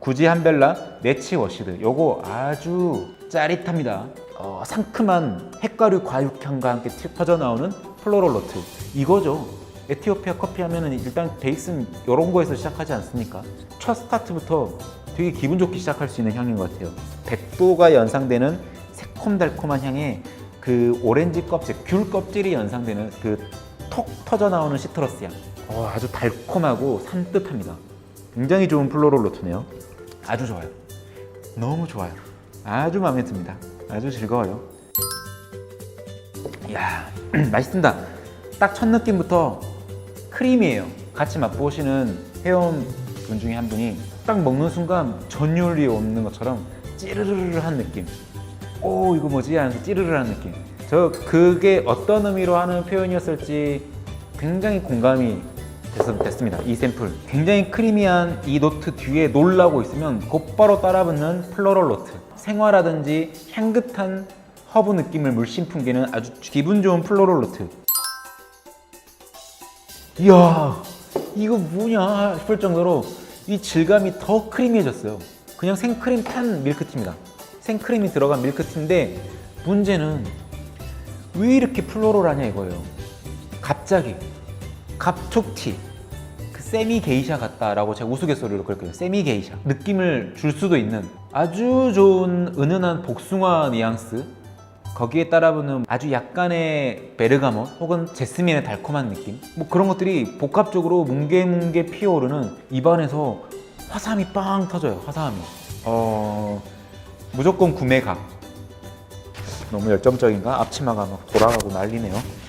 구지 한벨라 네치 워시드 요거 아주 짜릿합니다 어, 상큼한 핵과류 과육향과 함께 튀- 퍼져나오는 플로럴 노트 이거죠 에티오피아 커피 하면은 일단 베이스는 이런 거에서 시작하지 않습니까? 첫 스타트부터 되게 기분 좋게 시작할 수 있는 향인 것 같아요. 백도가 연상되는 새콤달콤한 향에 그 오렌지 껍질, 귤 껍질이 연상되는 그 톡 터져 나오는 시트러스 향. 어, 아주 달콤하고 산뜻합니다. 굉장히 좋은 플로럴 노트네요. 아주 좋아요. 너무 좋아요. 아주 마음에 듭니다. 아주 즐거워요. 이야, 맛있습니다. 딱 첫 느낌부터 크림이에요. 같이 맛보시는 회원 분 중에 한 분이 딱 먹는 순간 전율이 없는 것처럼 찌르르르한 느낌. 오 이거 뭐지 하면서 찌르르한 느낌. 저 그게 어떤 의미로 하는 표현이었을지 굉장히 공감이 됐, 됐습니다. 이 샘플. 굉장히 크리미한 이 노트 뒤에 놀라고 있으면 곧바로 따라붙는 플로럴 노트. 생화라든지 향긋한 허브 느낌을 물씬 풍기는 아주 기분 좋은 플로럴 노트. 이야 이거 뭐냐 싶을 정도로 이 질감이 더 크리미해졌어요 그냥 생크림 탄 밀크티입니다 생크림이 들어간 밀크티인데 문제는 왜 이렇게 플로럴하냐 이거예요 갑자기 갑툭튀 그 세미 게이샤 같다라고 제가 우스갯소리로 그랬거든요. 세미 게이샤. 느낌을 줄 수도 있는 아주 좋은 은은한 복숭아 뉘앙스. 거기에 따라붙는 아주 약간의 베르가못 혹은 제스민의 달콤한 느낌. 뭐 그런 것들이 복합적으로 뭉게뭉게 피어오르는 입안에서 화사함이 빵 터져요 화사함이. 어 무조건 구매가. 너무 열정적인가? 앞치마가 막 돌아가고 난리네요